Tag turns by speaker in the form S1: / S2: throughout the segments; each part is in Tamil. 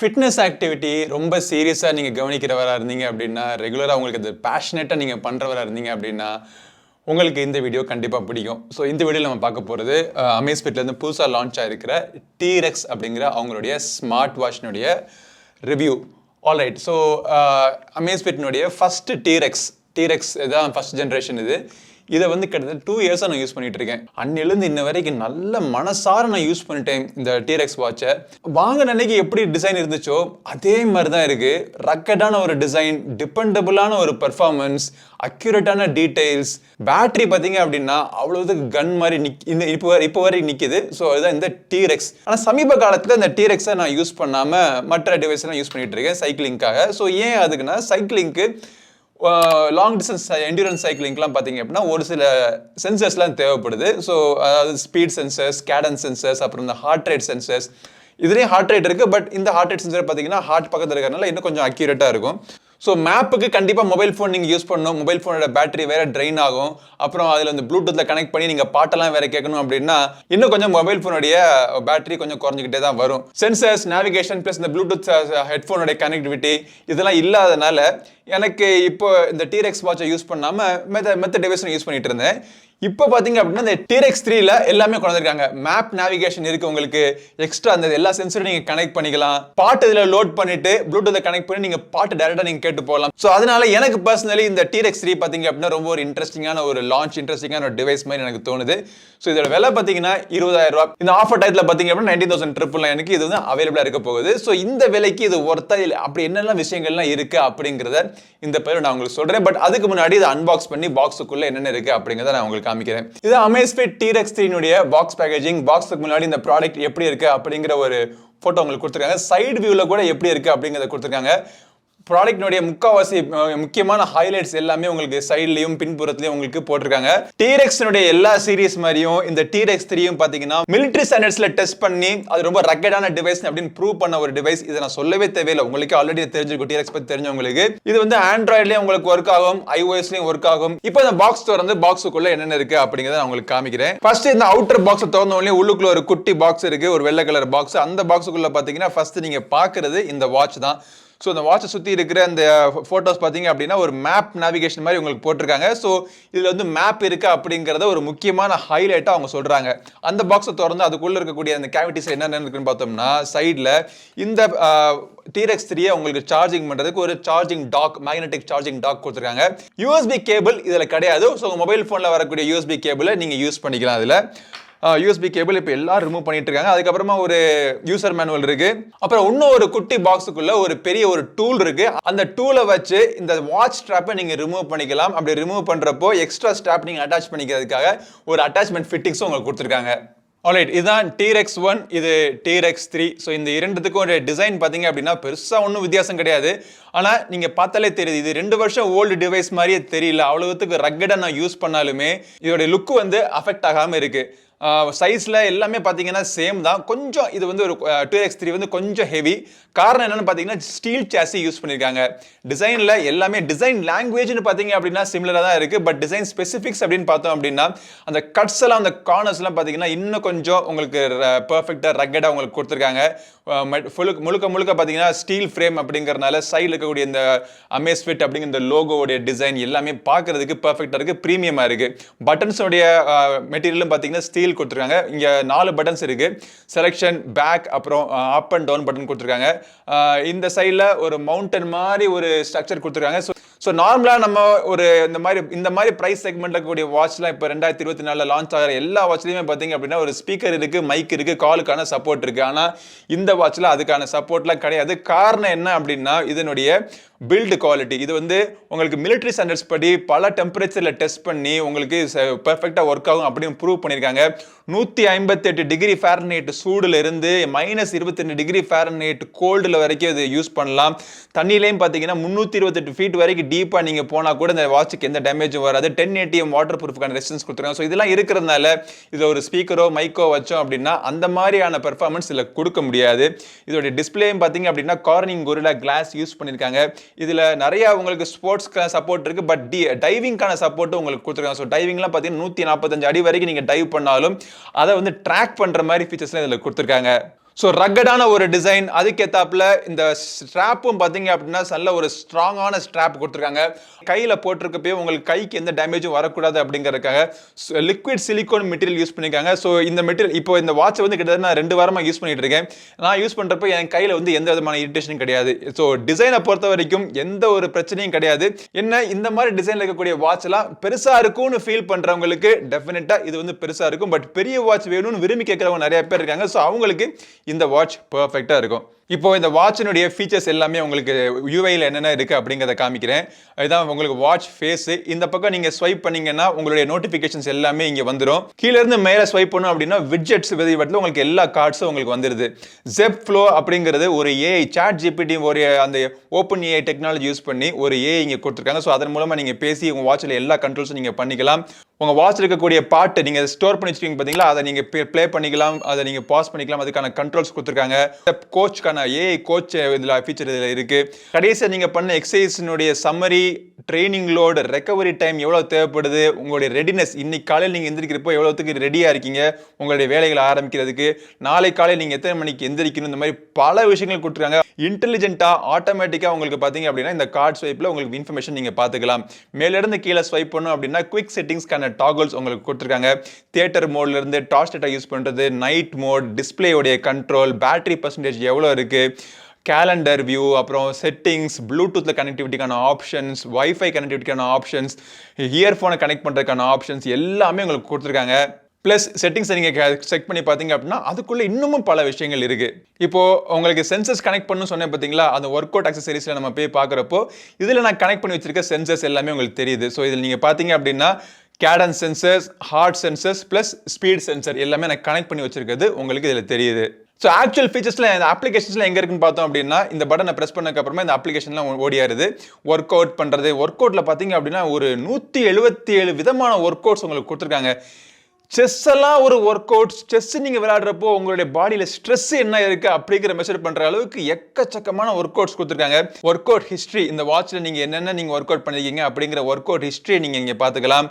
S1: ஃபிட்னஸ் ஆக்டிவிட்டி ரொம்ப சீரியஸாக நீங்கள் கவனிக்கிறவராக இருந்தீங்க அப்படின்னா ரெகுலராக உங்களுக்கு அது பேஷனேட்டாக நீங்கள் பண்ணுறவராக இருந்தீங்க அப்படின்னா உங்களுக்கு இந்த வீடியோ கண்டிப்பாக பிடிக்கும். ஸோ இந்த வீடியோவில் நம்ம பார்க்க போகிறது அமேஸ்பிட்லேருந்து புதுசாக லான்ச் ஆகிருக்கிற டீரெக்ஸ் அப்படிங்கிற அவங்களுடைய ஸ்மார்ட் வாட்சினுடைய ரிவ்யூ ஆல்ரைட் ஸோ அமேஸ்பிட்னுடைய ஃபஸ்ட்டு டீரெக்ஸ் டீரெக்ஸ் இதுதான் ஃபஸ்ட் ஜென்ரேஷன் இது. இதை வந்து கிட்டத்தட்ட டூ இயர்ஸாக நான் யூஸ் பண்ணிட்டு இருக்கேன் அன்னிலேருந்து இன்ன வரைக்கும் நல்ல மனசார நான் யூஸ் பண்ணிட்டேன் இந்த டீரெக்ஸ் வாட்சை வாங்க அன்னைக்கு எப்படி டிசைன் இருந்துச்சோ அதே மாதிரி தான் இருக்கு ரக்கடான ஒரு டிசைன் டிபெண்டபுளான ஒரு பெர்ஃபார்மன்ஸ் அக்யூரேட்டான டீடைல்ஸ் பேட்டரி பார்த்தீங்க அப்படின்னா அவ்வளோதுக்கு கன் மாதிரி நிக் இந்த இப்போ வரை இப்போ வரைக்கும் நிற்கிது ஸோ அதுதான் இந்த டீரெக்ஸ் ஆனால் சமீப காலத்தில் இந்த டீரெக்ஸை நான் யூஸ் பண்ணாமல் மற்ற டிவைஸ்லாம் யூஸ் பண்ணிட்டு இருக்கேன் சைக்கிளிங்காக ஸோ ஏன் அதுக்குன்னா சைக்கிளிங்க்கு லாங் டிஸ்டன்ஸ் என்டூரன்ஸ் சைக்கிளிங்லாம் பார்த்தீங்க அப்படின்னா ஒரு சில சென்சர்ஸ்லாம் தேவைப்படுது. ஸோ அதாவது ஸ்பீட் சென்சர்ஸ் கேடன் சென்சர்ஸ் அப்புறம் இந்த ஹார்ட் ரேட் சென்சர்ஸ் இதுலேயும் ஹார்ட் ரேட் இருக்குது பட் இந்த ஹார்ட் ரேட் சென்சர் பார்த்தீங்கன்னா ஹார்ட் பக்கத்தில் இருக்கிறனால இன்னும் கொஞ்சம் அக்யூரேட்டாக இருக்கும். ஸோ மேப்புக்கு கண்டிப்பாக மொபைல் ஃபோன் நீங்கள் யூஸ் பண்ணணும். மொபைல் ஃபோனோட பேட்டரி வேறு ட்ரெயின் ஆகும். அப்புறம் அதில் வந்து ப்ளூடூத்தில் கனெக்ட் பண்ணி நீங்கள் பாட்டெல்லாம் வேறு கேட்கணும் அப்படின்னா இன்னும் கொஞ்சம் மொபைல் ஃபோனுடைய பேட்டரி கொஞ்சம் குறைஞ்சிக்கிட்டே தான் வரும். சென்சர்ஸ் நேவிகேஷன் ப்ளஸ் இந்த ப்ளூடூத் ஹெட்ஃபோனுடைய கனெக்டிவிட்டி இதெல்லாம் இல்லாதனால எனக்கு இப்போ இந்த டீரெக்ஸ் வாட்சை யூஸ் பண்ணாமல் மெத்த மெத்த டிவைஸும் யூஸ் பண்ணிகிட்டு இருந்தேன். இப்போ பார்த்தீங்க அப்படின்னா இந்த டீரெக்ஸ் த்ரீல எல்லாமே கொண்டிருக்காங்க மேப் நேவிகேஷன் இருக்கு உங்களுக்கு. எக்ஸ்ட்ரா அந்த எல்லா சென்சரும் நீங்க கனெக்ட் பண்ணிக்கலாம். பாட்டு இதில் லோட் பண்ணிட்டு ப்ளூடூத்தை கனெக்ட் பண்ணி நீங்க பாட்டு டேரக்டா நீங்க கேட்டு போகலாம். ஸோ அதனால எனக்கு பர்சனலி இந்த டீரெக்ஸ் த்ரீ பார்த்தீங்க அப்படின்னா ரொம்ப ஒரு இன்ட்ரெஸ்டிங்கான ஒரு லான்ச் இன்ட்ரெஸ்டிங்கான ஒரு டிவைஸ் மாதிரி எனக்கு தோணுது. ஸோ இதோட விலை பார்த்தீங்கன்னா இருபதாயிரம் ரூபாய். இந்த ஆஃபர் டயத்தில் பார்த்தீங்க அப்படின்னா நைன்டீன் தௌசண்ட் ட்ரிபிள் எனக்கு இது வந்து அவைலபிளாக இருக்க போகுது. ஸோ இந்த விலைக்கு இது ஒர்த்தா இல்லை அப்படி என்னெல்லாம் விஷயங்கள்லாம் இருக்கு அப்படிங்கிறத இந்த பேர் நான் உங்களுக்கு சொல்றேன். பட் அதுக்கு முன்னாடி இதை அன்பாக்ஸ் பண்ணி பாக்ஸுக்குள்ள என்னென்ன இருக்கு அப்படிங்கிறத நான் உங்களுக்கு காமிக்கிறேன். இது அமேஸ்பிட் டீரெக்ஸ் த்ரீனுடைய பாக்ஸ் பேக்கேஜிங் பாக்ஸுக்கு முன்னாடி இந்த ப்ராடக்ட் எப்படி இருக்குது அப்படிங்கிற ஒரு ஃபோட்டோ உங்களுக்கு கொடுத்துருக்காங்க. சைடு வியூவில் கூட எப்படி இருக்குது அப்படிங்கிறத கொடுத்துருக்காங்க. ப்ராடக்ட்னுடைய முக்காவாசி முக்கியமான ஹைலைட்ஸ் எல்லாமே உங்களுக்கு சைட்லயும் பின்புறத்துலயும் உங்களுக்கு போட்டிருக்காங்க. டீரெக்ஸ்னுடைய எல்லா சீரீஸ் மாதிரியும் இந்த டீரெக்ஸ் த்ரீயும் பாத்தீங்கன்னா மிலிட்ரி ஸ்டாண்டர்ட்ஸ்ல டெஸ்ட் பண்ணி அது ரொம்ப ரக்கடான டிவைஸ் அப்படின்னு ப்ரூவ் பண்ண ஒரு டிவைஸ் இதை நான் சொல்லவே தேவையில்லை. உங்களுக்கு ஆல்ரெடி தெரிஞ்சிருக்கும் டீரெக்ஸ் பத்தி தெரிஞ்சவங்களுக்கு. இது வந்து ஆண்ட்ராய்ட்லயும் உங்களுக்கு ஒர்க் ஆகும் ஐஓஎஸ்லயும் ஒர்க் ஆகும். இப்போ இந்த பாக்ஸ் திறந்து பாக்ஸுக்குள்ள என்னென்ன இருக்கு அப்படிங்கிறத நான் உங்களுக்கு காமிக்கிறேன். ஃபர்ஸ்ட் இந்த அவுட்டர் பாக்ஸ் திறந்த உடனே உள்ளுக்குள்ள ஒரு குட்டி பாக்ஸ் இருக்கு ஒரு வெள்ளை கலர் பாக்ஸ் அந்த பாக்ஸுக்குள்ள பாத்தீங்கன்னா ஃபர்ஸ்ட் நீங்க பாக்குறது இந்த வாட்ச் தான். ஸோ அந்த வாட்சை சுற்றி இருக்கிற அந்த ஃபோட்டோஸ் பார்த்தீங்க அப்படின்னா ஒரு மேப் நேவிகேஷன் மாதிரி உங்களுக்கு போட்டிருக்காங்க. ஸோ இதில் வந்து மேப் இருக்குது அப்படிங்கிறத ஒரு முக்கியமான ஹைலைட்டாக அவங்க சொல்கிறாங்க அந்த பாக்ஸை திறந்து அதுக்குள்ளே இருக்கக்கூடிய அந்த கேவிட்டிஸ் என்னென்ன இருக்குன்னு பார்த்தோம்னா சைடில் இந்த டிரெக்ஸ் த்ரீயை உங்களுக்கு சார்ஜிங் பண்ணுறதுக்கு ஒரு charging dock magnetic charging dock கொடுத்துருக்காங்க. யூஎஸ்பி கேபிள் இதில் கிடையாது. ஸோ உங்கள் மொபைல் ஃபோனில் வரக்கூடிய யூஎஸ்பி கேபிளை நீங்கள் யூஸ் பண்ணிக்கலாம் அதில் யூஎஸ்பி கேபிள் இப்போ எல்லாரும் ரிமூவ் பண்ணிட்டு இருக்காங்க அதுக்கப்புறமா ஒரு யூசர் மேனுவல் இருக்கு. அப்புறம் இன்னும் ஒரு குட்டி பாக்ஸுக்குள்ள ஒரு பெரிய ஒரு டூல் இருக்கு. அந்த டூலை வச்சு இந்த வாட்ச் ஸ்ட்ராப்பை நீங்க ரிமூவ் பண்ணிக்கலாம். அப்படி ரிமூவ் பண்றப்போ எக்ஸ்ட்ரா ஸ்ட்ராப் நீங்க அட்டாச் பண்ணிக்கிறதுக்காக ஒரு அட்டாச்மெண்ட் ஃபிட்டிங்ஸும் உங்களுக்கு கொடுத்துருக்காங்க. ஆல்ரைட் இதுதான் டிரெக்ஸ் ஒன் இது டீரெக்ஸ் த்ரீ ஸோ இந்த இரண்டுத்துக்கும் ஒரு டிசைன் பார்த்தீங்க அப்படின்னா பெருசாக ஒன்றும் வித்தியாசம் கிடையாது. ஆனால் நீங்கள் பார்த்தாலே தெரியுது இது ரெண்டு வருஷம் ஓல்டு டிவைஸ் மாதிரியே தெரியல. அவ்வளோத்துக்கு ரக்கடாக நான் யூஸ் பண்ணாலுமே இதோட லுக்கு வந்து அஃபெக்ட் ஆகாமல் இருக்குது சைஸில் எல்லாமே பார்த்தீங்கன்னா சேம் தான். கொஞ்சம் இது வந்து ஒரு டூ எக்ஸ் த்ரீ வந்து கொஞ்சம் ஹெவி காரணம் என்னென்னு பார்த்தீங்கன்னா ஸ்டீல் சாசி யூஸ் பண்ணியிருக்காங்க டிசைனில் எல்லாமே டிசைன் லாங்குவேஜ்னு பார்த்தீங்க அப்படின்னா சிமிலராக தான் இருக்குது பட் டிசைன் ஸ்பெசிஃபிக்ஸ் அப்படின்னு பார்த்தோம் அப்படின்னா அந்த கட்ஸ் எல்லாம் அந்த கார்னர்ஸ்லாம் பார்த்தீங்கன்னா இன்னும் கொஞ்சம் உங்களுக்கு பர்ஃபெக்டாக ரக்கடாக உங்களுக்கு கொடுத்துருக்காங்க. முழுக்க முழுக்க முழுக்க பார்த்தீங்கன்னா ஸ்டீல் ஃப்ரேம் அப்படிங்கறதுனால சைடில் இருக்கக்கூடிய இந்த அமேஸ்ஃபிட் அப்படிங்கிற இந்த லோகோவுடைய டிசைன் எல்லாமே பார்க்கறதுக்கு பர்ஃபெக்டாக இருக்குது ப்ரீமியமாக இருக்குது பட்டன்ஸோடைய மெட்டீரியலும் பார்த்தீங்கன்னா ஸ்டீல் கொடுத்துருக்காங்க. இங்கே நாலு பட்டன்ஸ் இருக்குது செலெக்ஷன் பேக் அப்புறம் அப் அண்ட் டவுன் பட்டன் கொடுத்துருக்காங்க. இந்த சைடில் ஒரு மவுண்டன் மாதிரி ஒரு ஸ்ட்ரக்சர் கொடுத்துருக்காங்க. ஸோ ஸோ நார்மலாக நம்ம ஒரு இந்த மாதிரி இந்த மாதிரி ப்ரைஸ் செக்மெண்ட்டில் இருக்கக்கூடிய வாட்ச்லாம் இப்போ ரெண்டாயிரத்தி இருபத்தி நாலில் லான்ச் ஆகிற எல்லா வாட்ச்லையுமே பார்த்தீங்க அப்படின்னா ஒரு ஸ்பீக்கர் இருக்குது மைக் இருக்குது காலுக்கான சப்போர்ட் இருக்குது ஆனால் இந்த வாட்சில் அதுக்கான சப்போர்ட்லாம் கிடையாது. காரணம் என்ன அப்படின்னா இதனுடைய பில்டு குவாலிட்டி இது வந்து உங்களுக்கு மிலிட்ரி ஸ்டாண்டர்ட்ஸ் படி பல டெம்பரேச்சரில் டெஸ்ட் பண்ணி உங்களுக்கு பெர்ஃபெக்டாக ஒர்க் ஆகும் அப்படின்னு ப்ரூவ் பண்ணியிருக்காங்க. நூற்றி ஐம்பத்தெட்டு டிகிரி ஃபேரன்ஹீட் சூடில் இருந்து மைனஸ் இருபத்தெட்டு டிகிரி ஃபேரன்ஹீட் கோல்டில் வரைக்கும் இது யூஸ் பண்ணலாம். தண்ணியிலையும் பார்த்தீங்கன்னா முந்நூற்றி இருபத்தெட்டு ஃபீட் வரைக்கும் டீப்பாக நீங்கள் போனால் கூட இந்த வாட்சுக்கு எந்த டேமேஜும் வராது. டென் ஏடிஎம் வாட்டர் ப்ரூஃப்கான ரெசிஸ்டன்ஸ் கொடுத்துருக்காங்க. ஸோ இதெல்லாம் இருக்கிறதுனால இதில் ஒரு ஸ்பீக்கரோ மைக்கோ வச்சோம் அப்படின்னா அந்த மாதிரியான பெர்ஃபார்மன்ஸ் இதில் கொடுக்க முடியாது. இதோடைய டிஸ்பிளேயும் பார்த்தீங்க அப்படின்னா கார்னிங் கொரிலா கிளாஸ் யூஸ் பண்ணியிருக்காங்க. இதில் நிறைய உங்களுக்கு ஸ்போர்ட்ஸ்க்கு சப்போர்ட் இருக்குது பட் டி டைவிங்கான சப்போர்ட்டும் உங்களுக்கு கொடுத்துருக்காங்க. ஸோ டைவிங்லாம் பார்த்தீங்கன்னா நூற்றி நாற்பத்தஞ்சு அடி வரைக்கும் நீங்கள் டைவ் பண்ணாலும் அதை வந்து ட்ராக் பண்ணுற மாதிரி ஃபீச்சர்ஸ்லாம் இதில் கொடுத்துருக்காங்க. ஸோ ரக்கடான ஒரு டிசைன் அதுக்கேத்தாப்புல இந்த ஸ்ட்ராப்பும் பார்த்தீங்க அப்படின்னா நல்ல ஒரு ஸ்ட்ராங்கான ஸ்ட்ராப் கொடுத்துருக்காங்க. கையில் போட்டிருக்கப்பயே உங்களுக்கு கைக்கு எந்த டேமேஜும் வரக்கூடாது அப்படிங்கிறதுக்காக லிக்விட் சிலிக்கோன் மெட்டீரியல் யூஸ் பண்ணியிருக்காங்க ஸோ இந்த மெட்டீரியல் இப்போ இந்த வாட்ச் வந்து கிட்டத்தட்ட நான் ரெண்டு வாரமாக யூஸ் பண்ணிட்டு இருக்கேன். நான் யூஸ் பண்ணுறப்ப என் கையில் வந்து எந்த விதமான இரிட்டேஷனும் கிடையாது. ஸோ டிசைனை பொறுத்த வரைக்கும் எந்த ஒரு பிரச்சனையும் கிடையாது. என்ன இந்த மாதிரி டிசைனில் இருக்கக்கூடிய வாட்ச்லாம் பெருசாக இருக்கும்னு ஃபீல் பண்ணுறவங்களுக்கு டெஃபினட்டாக இது வந்து பெருசாக இருக்கும். பட் பெரிய வாட்ச் வேணும்னு விரும்பி கேட்குறவங்க நிறைய பேர் இருக்காங்க. ஸோ அவங்களுக்கு இந்த வாட்ச் பர்ஃபெக்டாக இருக்கும். இப்போ இந்த வாட்சினுடைய ஃபீச்சர்ஸ் எல்லாமே உங்களுக்கு யூஐயில் என்னென்ன இருக்குது அப்படிங்கிறத காமிக்கிறேன். இதுதான் உங்களுக்கு வாட்ச் ஃபேஸு இந்த பக்கம் நீங்கள் ஸ்வைப் பண்ணீங்கன்னா உங்களுடைய நோட்டிஃபிகேஷன்ஸ் எல்லாமே இங்கே வந்துடும் கீழேருந்து மேலே ஸ்வைப் பண்ணோம் அப்படின்னா விட்ஜெட்ஸ் விதத்தில் உங்களுக்கு எல்லா கார்ட்ஸும் உங்களுக்கு வந்துடுது ஜெப் ஃப்ளோ அப்படிங்கிறது ஒரு ஏஐ சாட் ஜிபிடி ஒரு அந்த ஓப்பன் ஏஐ டெக்னாலஜி யூஸ் பண்ணி ஒரு ஏஐ இங்கே கொடுத்துருக்காங்க. ஸோ அதன் மூலமாக நீங்கள் பேசி உங்கள் வாட்சில் எல்லா கண்ட்ரோல்ஸும் நீங்கள் பண்ணிக்கலாம். உங்கள் வாட்சில் இருக்கக்கூடிய பாட்டு நீங்கள் ஸ்டோர் பண்ணி வச்சுருக்கீங்க பார்த்தீங்களா அதை நீங்கள் ப்ளே பண்ணிக்கலாம் அதை நீங்கள் பாஸ் பண்ணிக்கலாம். அதுக்கான கண்ட்ரோல்ஸ் கொடுத்துருக்காங்க. கோச்சுக்கான ஏஐ கோச் இதில் ஃபீச்சர் இதில் இருக்குது கடைசியாக நீங்கள் பண்ண எக்ஸசைஸினுடைய summary training load recovery time எவ்வளோ தேவைப்படுது உங்களுடைய ரெடினஸ் இன்னைக்கு காலையில் நீங்கள் எந்திரிக்கிறப்போ எவ்வளோத்துக்கு ரெடியாக இருக்கீங்க உங்களுடைய வேலைகளை ஆரம்பிக்கிறதுக்கு நாளை காலையில் நீங்கள் எத்தனை மணிக்கு எந்திரிக்கணும் இந்த மாதிரி பல விஷயங்கள் கொடுத்துருக்காங்க. இன்டெலிஜென்ட்டாக ஆட்டோமேட்டிக்காக உங்களுக்கு பார்த்தீங்க அப்படின்னா இந்த கார்ட் ஸ்வைப்பில் உங்களுக்கு இன்ஃபர்மேஷன் நீங்கள் பார்த்துக்கலாம் மேலிருந்து கீழே ஸ்வைப் பண்ணும் அப்படின்னா குவிக் செட்டிங்ஸ்க்கான டாகல்ஸ் உங்களுக்கு கொடுத்துருக்காங்க. தியேட்டர் மோட்லேருந்து டார்ச் டேட்டா யூஸ் பண்ணுறது நைட் மோட் டிஸ்பிளேயோடைய கண்ட்ரோல் பேட்டரி பர்சன்டேஜ் எவ்வளோ இருக்குது கேலண்டர் வியூ அப்புறம் செட்டிங்ஸ் ப்ளூடூத்தில் கனெக்டிவிட்டிக்கான ஆப்ஷன்ஸ் வைஃபை கனெக்டிவிட்டிக்கான ஆப்ஷன்ஸ் இயர்ஃபோனை கனெக்ட் பண்ணுறதுக்கான ஆப்ஷன்ஸ் எல்லாமே உங்களுக்கு கொடுத்துருக்காங்க. ப்ளஸ் செட்டிங்ஸை நீங்கள் செக் பண்ணி பார்த்தீங்க அப்படின்னா அதுக்குள்ளே இன்னமும் பல விஷயங்கள் இருக்குது இப்போது உங்களுக்கு சென்சஸ் கனெக்ட் பண்ணணும் சொன்னேன் பார்த்தீங்களா? அந்த ஒர்க் அவுட் அக்சசரிஸில் நம்ம போய் பார்க்குறப்போ இதில் நான் கனெக்ட் பண்ணி வச்சிருக்க சென்சஸ் எல்லாமே உங்களுக்கு தெரியுது. ஸோ இதில் நீங்கள் பார்த்தீங்க அப்படின்னா cadence sensors heart sensors plus speed sensor எல்லாமே நான் கனெக்ட் பண்ணி வச்சிருக்கிறது உங்களுக்கு இதில் தெரியுது. ஸோ ஆக்சுவல் ஃபீச்சர்ஸில் இந்த அப்ளிகேஷன்ஸில் எங்கே இருக்குன்னு பார்த்தோம் அப்படின்னா இந்த பட்டனை ப்ரெஸ் பண்ணதுக்கப்புறமா இந்த அப்ளிகேஷன்லாம் ஓடியாருது. ஒர்க் அவுட் பண்ணுறது ஒர்க் அவுட்டில் பார்த்தீங்க அப்படின்னா ஒரு நூற்றி எழுபத்தி ஏழு விதமான ஒர்க் அவுட்ஸ் உங்களுக்கு கொடுத்துருக்காங்க. செஸ் எல்லாம் ஒரு ஒர்க் அவுட் செஸ் நீங்கள் விளையாடுறப்போ உங்களுடைய பாடியில் ஸ்ட்ரெஸ் என்ன இருக்குது அப்படிங்கிற மெஷர் பண்ணுற அளவுக்கு எக்கச்சக்கமான ஒர்க் அவுட்ஸ் கொடுத்துருக்காங்க. ஒர்க் அவுட் ஹிஸ்ட்ரி இந்த வாட்சில் நீங்கள் என்னென்ன நீங்கள் ஒர்க் அவுட் பண்ணிருக்கீங்க அப்படிங்கிற ஒர்க் அவுட் ஹிஸ்ட்ரி நீங்கள் இங்கே பார்த்துக்கலாம்.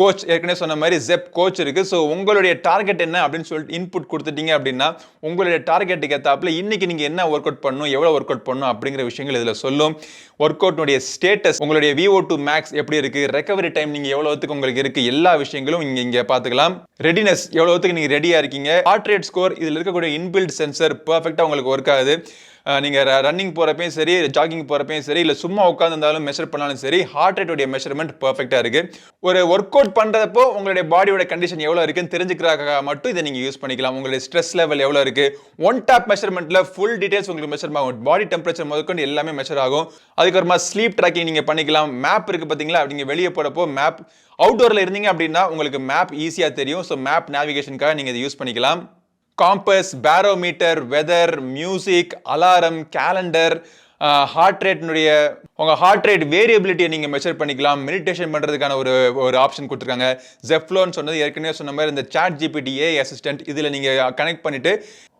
S1: கோச் ஏற்கனவே சொன்ன மாதிரி ஜெப் கோச் இருக்குது ஸோ உங்களுடைய டார்கெட் என்ன அப்படின்னு சொல்லிட்டு இன்புட் கொடுத்துட்டீங்க அப்படின்னா உங்களுடைய டார்கெட்டுக்கு ஏற்றாப்புல இன்றைக்கி நீங்கள் என்ன ஒர்க் அவுட் பண்ணணும் எவ்வளோ ஒர்க் அவுட் பண்ணணும் அப்படிங்கிற விஷயங்கள் இதில் சொல்லும். ஒர்க் அவுட்னுடைய ஸ்டேட்டஸ் உங்களுடைய விஓ டூ மேக்ஸ் எப்படி இருக்குது ரெக்கவரி டைம் நீங்கள் எவ்வளோத்துக்கு உங்களுக்கு இருக்குது எல்லா விஷயங்களும் இங்கே இங்கே பார்த்துக்கலாம். ரெடினஸ் எவ்வளோத்துக்கு நீங்கள் ரெடியாக இருக்கீங்க. ஹார்ட் ரேட் ஸ்கோர் இதில் இருக்கக்கூடிய இன்பில்ட் சென்சர் பர்ஃபெக்டாக உங்களுக்கு ஒர்க் ஆகுது. நீங்கள் ரன்னிங் போகிறப்பையும் சரி ஜாகிங் போகிறப்பையும் சரி இல்லை சும்மா உட்காந்துருந்தாலும் மெஷர் பண்ணாலும் சரி ஹார்ட் ரேட்டுடைய மெஷர்மெண்ட் பர்ஃபெக்டாக இருக்குது ஒரு ஒர்க் அவுட் பண்ணுறப்போ உங்களுடைய பாடியோட கண்டிஷன் எவ்வளோ இருக்குன்னு தெரிஞ்சுக்கிறதுக்காக மட்டும் இதை நீங்கள் யூஸ் பண்ணிக்கலாம். உங்களுடைய ஸ்ட்ரெஸ் லெவல் எவ்வளோ இருக்குது ஒன் டாப் மெஷர்மெண்ட்டில் ஃபுல் டீடைல்ஸ் உங்களுக்கு மெஷர் ஆகும். பாடி டெம்பரேச்சர் முதற்கொண்டு எல்லாமே மெஷர் ஆகும். அதுக்கப்புறமா ஸ்லீப் ட்ராக்கிங் நீங்கள் பண்ணிக்கலாம். மேப் இருக்குது பார்த்தீங்களா நீங்கள் வெளியே போகிறப்போ மேப் அவுட்டோரில் இருந்தீங்க அப்படின்னா உங்களுக்கு மேப் ஈஸியாக தெரியும். ஸோ மேப் நேவிகேஷனுக்காக நீங்கள் இதை யூஸ் பண்ணிக்கலாம். Compass barometer weather music alarm calendar heart ரேட்னுடைய உங்கள் ஹார்ட் ரேட் வேரியபிலிட்டியை நீங்கள் மெஷர் பண்ணிக்கலாம். மெடிடேஷன் பண்ணுறதுக்கான ஒரு ஒரு ஆப்ஷன் கொடுத்துருக்காங்க. ஜெஃப்லோன்னு சொன்னது ஏற்கனவே சொன்ன மாதிரி இந்த சாட் ஜிபிடி அசிஸ்டன்ட் இதில் நீங்கள் கனெக்ட் பண்ணிவிட்டு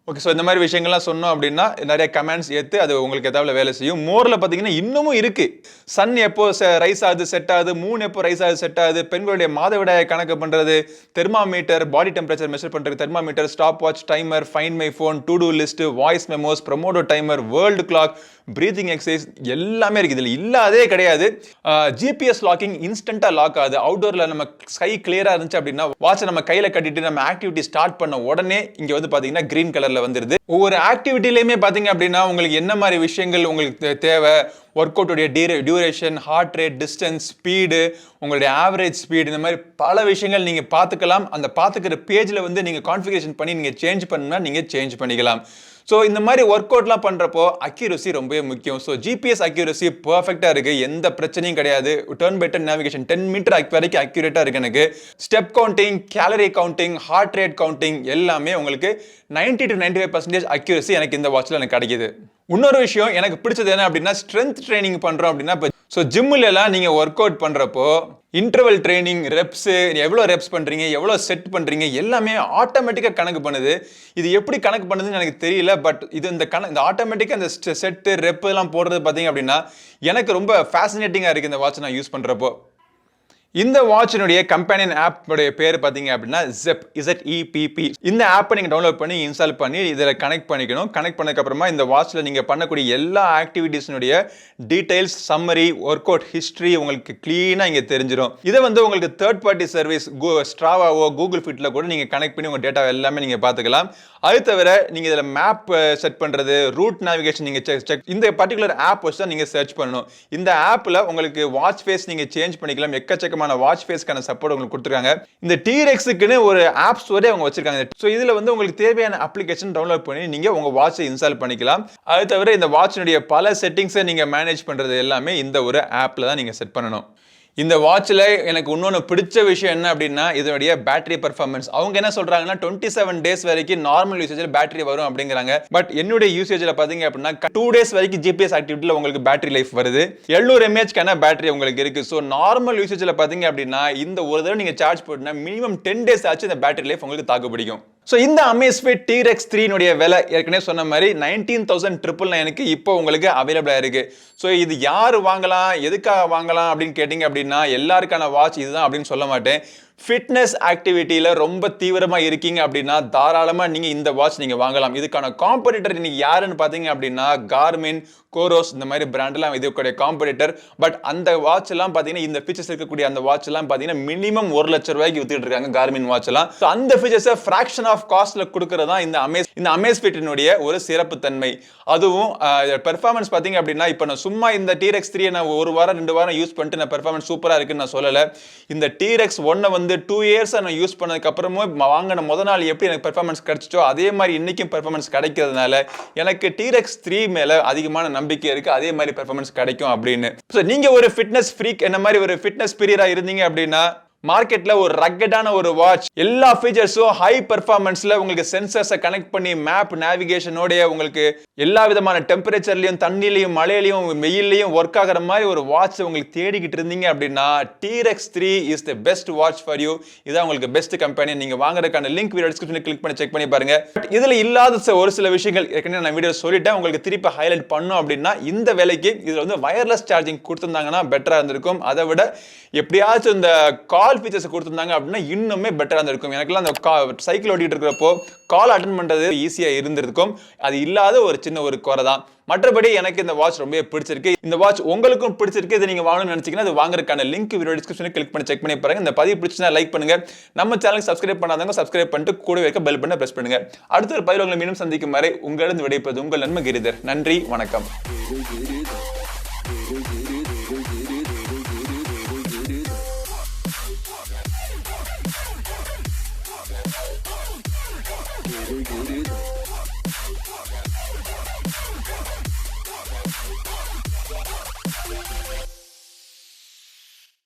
S1: ஓகே ஸோ இந்த மாதிரி விஷயங்கள்லாம் சொன்னோம் அப்படின்னா நிறைய கமெண்ட்ஸ் ஏற்று அது உங்களுக்கு எதாவது வேலை செய்யும். மோரில் பார்த்தீங்கன்னா இன்னமும் இருக்குது சன் எப்போ ரைஸ் ஆகுது செட் ஆகுது மூணு எப்போ ரைஸ் ஆகுது செட் ஆகுது பெண்களுடைய மாதவிடாயை கணக்கு பண்ணுறது தெர்மாமீட்டர் பாடி டெம்பரேச்சர் மெஷர் பண்ணுறது thermometer stopwatch timer find my phone to do list voice memos pomodoro timer world clock breathing exercise எல்லாமே இருக்குது இதில் இல்லாதே கிடையாது. ஜிபிஎஸ் லாக்கிங் இன்ஸ்டண்ட்டாக லாக் ஆகுது. அவுட்டோரில் நம்ம ஸ்கை கிளியராக இருந்துச்சு அப்படின்னா வாட்சை நம்ம கையில் கட்டிட்டு நம்ம ஆக்டிவிட்டி ஸ்டார்ட் பண்ண உடனே இங்கே வந்து பார்த்தீங்கன்னா க்ரீன் கலரில் வந்துருது. ஒவ்வொரு ஆக்டிவிட்டிலையுமே பார்த்தீங்க அப்படின்னா உங்களுக்கு என்ன மாதிரி விஷயங்கள் உங்களுக்கு தே- தேவை? ஒர்க் அவுட்டுடைய டியூரே duration heart rate distance speed உங்களுடைய ஆவரேஜ் ஸ்பீடு இந்த மாதிரி பல விஷயங்கள் நீங்கள் பார்த்துக்கலாம் அந்த பார்த்துக்கிற பேஜில் வந்து நீங்கள் கான்ஃபிகரேஷன் பண்ணி நீங்கள் சேஞ்ச் பண்ணால் நீங்கள் சேஞ்ச் பண்ணிக்கலாம். ஸோ இந்த மாதிரி ஒர்க் அவுட்லாம் பண்ணுறப்போ அக்யூரசி ரொம்பவே முக்கியம். ஸோ ஜிபிஎஸ் அக்யூரசி பர்ஃபெக்டாக இருக்குது எந்த பிரச்சனையும் கிடையாது. Turn by turn navigation ten meter வரைக்கும் அக்யூரேட்டாக இருக்குது எனக்கு. Step counting calorie counting heart rate counting எல்லாமே உங்களுக்கு 90 டு 95% ஃபைவ் பர்சன்டேஜ் அக்யூரசி எனக்கு இந்த வாட்சில் எனக்கு கிடைக்குது. இன்னொரு விஷயம் எனக்கு பிடிச்சது என்ன அப்படின்னா ஸ்ட்ரென்த் ட்ரைனிங் பண்ணுறோம் அப்படின்னா இப்போ ஸோ ஜிம்மில் எல்லாம் நீங்கள் ஒர்க் அவுட் பண்ணுறப்போ இன்டர்வல் ட்ரைனிங் ரெப்ஸு எவ்வளோ ரெப்ஸ் பண்ணுறீங்க எவ்வளோ செட் பண்ணுறீங்க எல்லாமே ஆட்டோமேட்டிக்காக கணக்கு பண்ணுது. இது எப்படி கணக்கு பண்ணுதுன்னு எனக்கு தெரியல பட் இது இந்த கண இந்த ஆட்டோமேட்டிக்காக இந்த செட்டு ரெப்பு எல்லாம் போடுறது பார்த்தீங்க அப்படின்னா எனக்கு ரொம்ப ஃபேசினேட்டிங்காக இருக்குது இந்த வாட்ச் நான் யூஸ் பண்ணுறப்போ இந்த வாட்சினுடைய கம்பெனியன் ஆப் பேர் பார்த்தீங்க அப்படின்னா ஜெப் இசட் இபிபி இந்த ஆப்பை நீங்கள் டவுன்லோட் பண்ணி இன்ஸ்டால் பண்ணி இதில் கனெக்ட் பண்ணிக்கணும். கனெக்ட் பண்ணதுக்கப்புறமா இந்த வாட்சில் நீங்கள் பண்ணக்கூடிய எல்லா ஆக்டிவிட்டீஸினுடைய details summary workout history உங்களுக்கு க்ளீனாக இங்கே தெரிஞ்சிடும் இதை வந்து உங்களுக்கு தேர்ட் பார்ட்டி சர்வீஸ் கூ ஸ்ட்ராவாவோ கூகுள் ஃபிட்டில் கூட நீங்கள் கனெக்ட் பண்ணி உங்கள் டேட்டா எல்லாமே நீங்கள் பார்த்துக்கலாம். அது தவிர நீங்கள் இதில் மேப் செட் பண்ணுறது ரூட் நேவிகேஷன் நீங்கள் செக் செக் இந்த பர்டிகுலர் ஆப் வச்சு தான் நீங்கள் சர்ச் பண்ணணும். இந்த ஆப்பில் உங்களுக்கு வாட்ச் ஃபேஸ் நீங்கள் சேஞ்ச் பண்ணிக்கலாம். எக்கச்சக்கமாக எக்கச்சக்கமான வாட்ச் ஃபேஸ்க்கான சப்போர்ட் உங்களுக்கு கொடுத்துருக்காங்க. இந்த டீரெக்ஸுக்குன்னு ஒரு ஆப் ஸ்டோரே அவங்க வச்சிருக்காங்க. ஸோ இதில் வந்து உங்களுக்கு தேவையான அப்ளிகேஷன் டவுன்லோட் பண்ணி நீங்கள் உங்கள் வாட்சை இன்ஸ்டால் பண்ணிக்கலாம். அது தவிர இந்த வாட்சினுடைய பல செட்டிங்ஸை நீங்கள் மேனேஜ் பண்ணுறது எல்லாமே இந்த ஒரு ஆப்பில் தான் நீங்கள் செட் பண்ணணும். இந்த வாட்சில் எனக்கு இன்னொன்று பிடிச்ச விஷயம் என்ன அப்படின்னா இதனுடைய பேட்டரி பர்ஃபார்மன்ஸ் அவங்க என்ன சொல்கிறாங்கன்னா டுவெண்ட்டி செவன் டேஸ் வரைக்கும் நார்மல் யூசேஜில் பேட்டரி வரும் அப்படிங்கிறாங்க. பட் என்னுடைய யூசேஜில் பார்த்தீங்க அப்படின்னா டூ டேஸ் வரைக்கும் ஜிபிஎஸ் ஆக்டிவிட்டியில் உங்களுக்கு பேட்டரி லைஃப் வருது. எழுநூறு எம்ஏஹெச்க்கான பேட்டரி உங்களுக்கு இருக்குது ஸோ நார்மல் யூசேஜில் பார்த்தீங்க அப்படின்னா இந்த ஒரு தடவை நீங்கள் சார்ஜ் போட்டுனா மினிமம் டென் டேஸ் ஆச்சு இந்த பேட்டரி லைஃப் உங்களுக்கு தாக்கு பிடிக்கும் ஸோ இந்த அமேஸ்ஃபிட் டிரெக்ஸ் த்ரீனுடைய விலை ஏற்கனவே சொன்ன மாதிரி நைன்டீன் தௌசண்ட் ட்ரிபிள் நைனுக்கு இப்போ உங்களுக்கு அவைலபிளாக இருக்குது ஸோ இது யார் வாங்கலாம் எதுக்காக வாங்கலாம் அப்படின்னு கேட்டிங்க அப்படின்னா எல்லாருக்கான வாட்ச் இதுதான் அப்படின்னு சொல்ல மாட்டேன். ஃபிட்னஸ் ஆக்டிவிட்டியில் ரொம்ப தீவிரமாக இருக்கீங்க அப்படின்னா தாராளமாக நீங்கள் இந்த வாட்ச் நீங்கள் வாங்கலாம். இதுக்கான காம்படிட்டர் இன்றைக்கி யாருன்னு பார்த்தீங்க அப்படின்னா கார்மின் கோரோஸ் இந்த மாதிரி பிராண்டெலாம் இதுக்குடைய காம்படிட்டர் பட் அந்த வாட்ச்லாம் பார்த்தீங்கன்னா இந்த ஃபீச்சர்ஸ் இருக்கக்கூடிய அந்த வாட்ச்லாம் பார்த்தீங்கன்னா மினிமம் ஒரு லட்ச ரூபாய்க்கு வித்துட்டு இருக்காங்க கார்மின் வாட்ச் ஸோ அந்த ஃபீச்சர்ஸை ஃப்ராக்ஷன் ஆஃப் காஸ்ட்டில் கொடுக்குறது தான் இந்த அமேஸ் இந்த அமேஸ் ஃபிட்டினுடைய ஒரு சிறப்பு தன்மை அதுவும் பெர்ஃபார்மன்ஸ் பார்த்தீங்க அப்படின்னா இப்போ நான் சும்மா இந்த டீரெக்ஸ் த்ரீ நான் ஒரு வாரம் ரெண்டு வாரம் யூஸ் பண்ணிட்டு நான் பெர்ஃபார்மன்ஸ் சூப்பராக இருக்குன்னு நான் சொல்லலை. இந்த டீரெக்ஸ் ஒன்னை வந்து டூ இயர்ஸை நான் யூஸ் பண்ணதுக்கு அப்புறமும் வாங்கின முத நாள் எப்படி எனக்கு பெர்ஃபார்மன்ஸ் கிடச்சிச்சோ அதே மாதிரி இன்னைக்கும் பெர்ஃபார்மன்ஸ் கிடைக்கிறதுனால எனக்கு டீரெக்ஸ் த்ரீ மேலே அதிகமான நம்பிக்கை இருக்கு. அதே மாதிரி பெர்ஃபார்மன்ஸ் கிடைக்கும் அப்படின்னு. ஸோ நீங்க ஒரு ஃபிட்னஸ் ஃப்ரீக் என்ன மாதிரி ஒரு ஃபிட்னஸ் பீரியடாக இருந்தீங்க அப்படின்னா மார்க்கெட்ல ஒரு ரக்கெட்டான ஒரு வாட்ச் எல்லா ஃபீச்சர்ஸும் ஹை பெர்ஃபார்மன்ஸ்ல உங்களுக்கு சென்சர்ஸை கனெக்ட் பண்ணி மேப் நேவிகேஷனோடைய உங்களுக்கு எல்லா விதமான டெம்பரேச்சர்லையும் தண்ணிலையும் மழையிலையும் வெயிலையும் ஒர்க் ஆகிற மாதிரி ஒரு வாட்ச் உங்களுக்கு தேடிக்கிட்டு இருந்தீங்க அப்படின்னா T Rex three is the best watch for you இதான் உங்களுக்கு பெஸ்ட் கம்பெனி நீங்க வாங்குறதுக்கான லிங்க் வீடியோ டிஸ்கிரிப்ஷன் கிளிக் பண்ணி செக் பண்ணி பாருங்க. பட் இதுல இல்லாத ஒரு சில விஷயங்கள் ஏற்கனவே நான் வீடியோ சொல்லிட்டேன். உங்களுக்கு திருப்பி ஹைலைட் பண்ணும் அப்படின்னா இந்த வேலைக்கு இதுல வந்து வயர்லெஸ் சார்ஜிங் கொடுத்துருந்தாங்கன்னா பெட்டரா இருந்திருக்கும். அதை விட எப்படியாச்சும் இந்த கால் ஃபீச்சர்ஸ் கொடுத்துருந்தாங்க அப்படின்னா இன்னுமே பெட்டரா இருந்திருக்கும். எனக்குலாம் அந்த கா சைக்கிள் ஓட்டிகிட்டு இருக்கிறப்போ கால் அட்டன் பண்றது ஈஸியா இருந்திருக்கும். அது இல்லாத ஒரு சின்ன ஒரு குறை தான். மற்றபடி எனக்கு இந்த வாட்ச் ரொம்ப பிடிச்சிருக்கு. இந்த வாட்ச் உங்களுக்கும் பிடிச்சிருக்கு. இதை நீங்கள் வாங்கணும்னு நினச்சிங்கன்னா அது வாங்குறதுக்கான லிங்க் வீடியோ டிஸ்கிரிப்ஷனில் கிளிக் பண்ணி செக் பண்ணி பாருங்க. இந்த பதிவு பிடிச்சினா லைக் பண்ணுங்க. நம்ம சேனலுக்கு சப்ஸ்கிரைப் பண்ணாதவங்க சப்ஸ்கிரைப் பண்ணிட்டு கூட இருக்க பெல் பண்ண ப்ரெஸ் பண்ணுங்க. அடுத்த ஒரு பதிவு உங்களை மீண்டும் சந்திக்கும் வரை உங்களிடம் விடைப்பது உங்கள் நன்மை கிரிதர். நன்றி. வணக்கம்.